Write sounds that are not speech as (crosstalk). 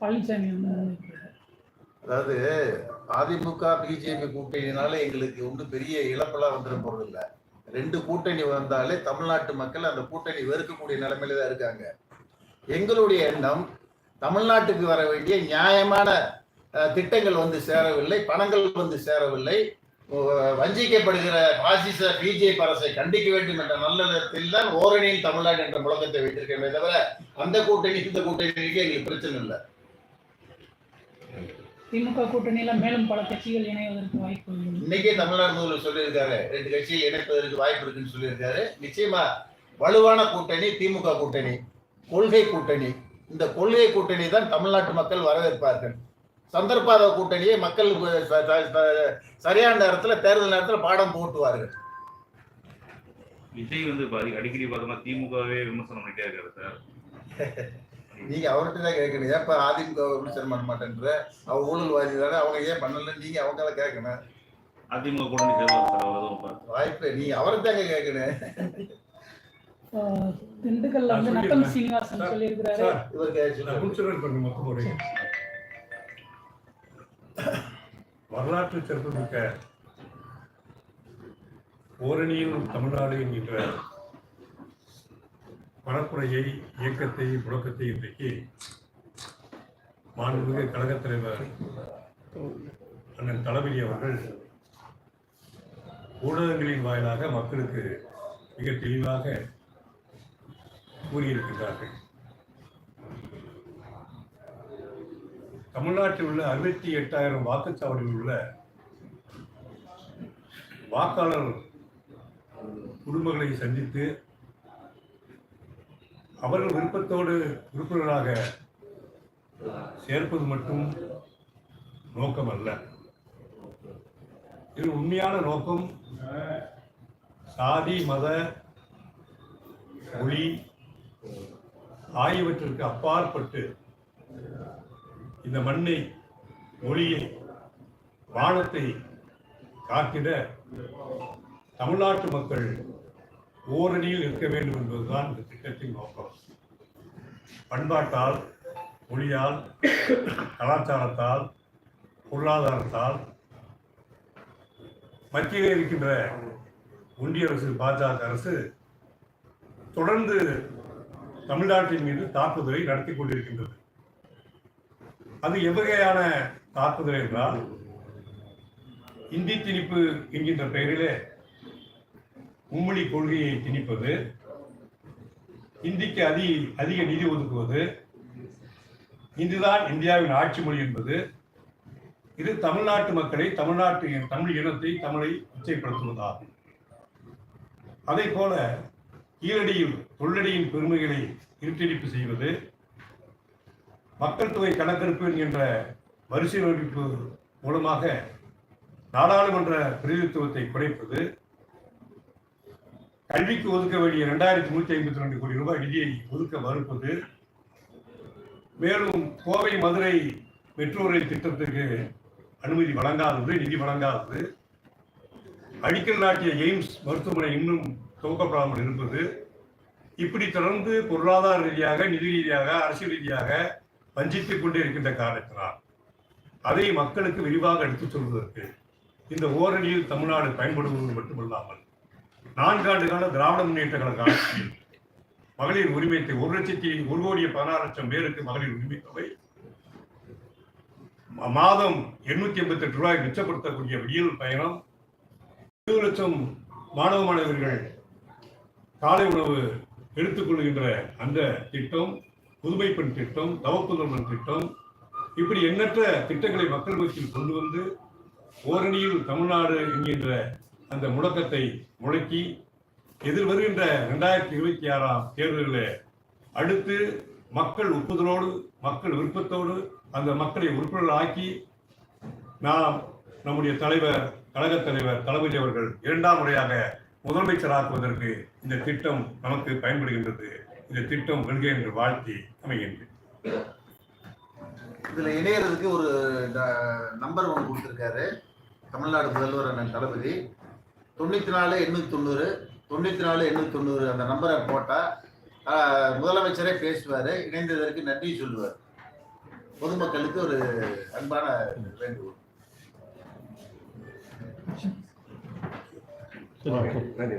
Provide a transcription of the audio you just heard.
பழனிசாமி அதாவது அதிமுக பிஜேபி கூட்டணினால எங்களுக்கு ஒன்றும் பெரிய இழப்பெல்லாம் வந்துட போறது இல்லை. ரெண்டு கூட்டணி வந்தாலே தமிழ்நாட்டு மக்கள் அந்த கூட்டணி வெறுக்கக்கூடிய நிலைமையில தான் இருக்காங்க. எங்களுடைய எண்ணம் தமிழ்நாட்டுக்கு வர வேண்டிய நியாயமான திட்டங்கள் வந்து சேரவில்லை பணங்கள் வந்து சேரவில்லை. வஞ்சிக்கப்படுகிற பாசிச பிஜேபி அரசை கண்டிக்க வேண்டும் என்ற நல்ல தான் ஓரணியில் தமிழ்நாடு என்ற முழக்கத்தை வைத்திருக்கேன் தவிர அந்த கூட்டணி இந்த கூட்டணிக்கு எங்களுக்கு பிரச்சனை இல்லை. திமுக கூட்டணியில மேலும் பல கட்சிகள் இணைவதற்கு வாய்ப்பு உள்ளது. இன்னைக்கே தமிழ்நாடு முதல்வர் சொல்லியிருக்காரு ரெண்டு கட்சியை இணைப்பதற்கு வாய்ப்பு இருக்குன்னு சொல்லியிருக்காரு. நிச்சயமா வலுவான கூட்டணி திமுக கூட்டணி கொள்கை கூட்டணி. இந்த கொள்கை கூட்டணி தான் தமிழ்நாட்டு மக்கள் வரவேற்பார்கள். சந்தர்ப்பாத கூட்டணியை மக்கள் சரியான நேரத்துல தேர்தல் நேரத்துல பாடம் போட்டுவார்கள். விஜய் வந்து அடிக்கடி பார்த்தோம்னா திமுகவே விமர்சனம் பண்ணிட்டே இருக்காரு சார். (laughs) நீங்க அவர்கிட்ட தான் கேட்கணும். ஏப்ப அதிமுக விமர்சனம் பண்ண மாட்டேன்ற அவங்க ஊழல்வாதி தானே அவங்க ஏன் பண்ணல? நீங்க அவங்க தான் கேட்கணும். அதிமுக பார்த்து வாய்ப்பு நீ அவரை தாங்க கேட்கணும். திண்டுக்கல்ல வந்து சொல்லிடுறேன். சீனிவாசன் சொல்லியிருக்கிறாரு. சார், இவருக்கு வரலாற்று சிறப்புமிக்க ஓரணியில் தமிழ்நாடு என்கின்ற பரப்புரையை இயக்கத்தை முழக்கத்தை இன்றைக்கு மாண்புமிகு கழகத் தலைவர் அண்ணன் தளபதி அவர்கள் ஊடகங்களின் வாயிலாக மக்களுக்கு மிக தெளிவாக கூறியிருக்கின்றார்கள். தமிழ்நாட்டில் உள்ள அறுபத்தி எட்டாயிரம் வாக்குச்சாவடியில் உள்ள வாக்காளர் குடும்பங்களை சந்தித்து அவர்கள் விருப்பத்தோடு உறுப்பினராக சேர்ப்பது மட்டும் நோக்கம் அல்ல இது உண்மையான நோக்கம். சாதி மத மொழி ஆகியவற்றிற்கு அப்பாற்பட்டு இந்த மண்ணை மொழியை வானத்தை காத்திட தமிழ்நாட்டு மக்கள் ஓரணியில் இருக்க வேண்டும் என்பதுதான் இந்த திட்டத்தின் நோக்கம். பண்பாட்டால் மொழியால் கலாச்சாரத்தால் பொருளாதாரத்தால் மத்தியில் இருக்கின்ற ஒன்றிய அரசு பாஜக அரசு தொடர்ந்து தமிழ்நாட்டின் மீது தாக்குதலை நடத்தி கொண்டிருக்கின்றது. அது எவ்வகையான தாக்குதல் என்றால் இந்தி திணிப்பு என்கின்ற பெயரிலே மும்மொழி கொள்கையை திணிப்பது இந்திக்கு அதி அதிக நிதி ஒதுக்குவது இந்துதான் இந்தியாவின் ஆட்சி மொழி என்பது இது தமிழ்நாட்டு மக்களை தமிழ்நாட்டு தமிழ் இனத்தை தமிழை உச்சைப்படுத்துவதாகும். அதே போல கீழடியில் தொல்லடியின் பெருமைகளை இருட்டடிப்பு செய்வது மக்கள் தொகை கணக்கெடுப்பு என்கின்ற மறுசீரமைப்பு மூலமாக நாடாளுமன்ற பிரதிநிதித்துவத்தை குறைப்பது கல்விக்கு ஒதுக்க வேண்டிய ரெண்டாயிரத்தி நூற்றி ஐம்பத்தி ரெண்டு கோடி ரூபாய் நிதியை ஒதுக்க மறுப்பது. மேலும் கோவை மதுரை மெட்ரோ ரயில் திட்டத்திற்கு அனுமதி வழங்காதது நிதி வழங்காதது. அடிக்கல் நாட்டிய எய்ம்ஸ் மருத்துவமனை இன்னும் துவக்கப்படாமல் இருப்பது. இப்படி தொடர்ந்து பொருளாதார ரீதியாக நிதி ரீதியாக அரசியல் ரீதியாக வஞ்சித்துக் கொண்டே இருக்கின்ற காரணத்தினால் அதை மக்களுக்கு விரிவாக எடுத்துச் சொல்வதற்கு இந்த ஓரணியில் தமிழ்நாடு பயன்படுவது மட்டுமல்லாமல் நான்காண்டு கால திராவிட முன்னேற்ற கழக ஆட்சியில் மகளிர் உரிமைத்தை ஒரு லட்சத்தி ஒரு கோடிய பதினாறு லட்சம் பேருக்கு மகளிர் உரிமை தொகை. மாதம் எண்ணூத்தி எண்பத்தி எட்டு ரூபாய் மிச்சப்படுத்தக்கூடிய விடியல் பயணம். இருபது லட்சம் மாணவ மாணவர்கள் காலை உணவு எடுத்துக்கொள்கின்ற அந்த திட்டம் புதுமை பெண் திட்டம் தவப்புதல்வன் திட்டம் இப்படி எண்ணற்ற திட்டங்களை மக்கள் மத்தியில் கொண்டு வந்து ஓரணியில் தமிழ்நாடு என்கின்ற அந்த முழக்கத்தை முழக்கி எதிர் வருகின்ற இரண்டாயிரத்தி இருபத்தி ஆறாம் தேர்தலில் அடுத்து மக்கள் ஒப்புதலோடு மக்கள் விருப்பத்தோடு அந்த மக்களை உறுப்பினர் ஆக்கி நாம் நம்முடைய தலைவர் கழகத் தலைவர் தளபதி அவர்கள் இரண்டாம் முறையாக முதலமைச்சராக்குவதற்கு இந்த திட்டம் நமக்கு பயன்படுகின்றது. இந்த திட்டம் வெல்க என்று வாழ்த்தி அமைகின்றேன். இதுல இணையறதுக்கு ஒரு நம்பர் ஒன்று கொடுத்துருக்காரு. தமிழ்நாடு முதல்வர் அண்ணன் தளபதி. தொண்ணூற்றி நாலு எண்ணூற்றி தொண்ணூறு தொண்ணூற்றி நாலு எண்ணூற்றி தொண்ணூறு அந்த நம்பரை போட்டால் முதலமைச்சரே பேசுவார் இணைந்ததற்கு நன்றி சொல்லுவார். பொதுமக்களுக்கு ஒரு அன்பான வேண்டுகோள். நன்றி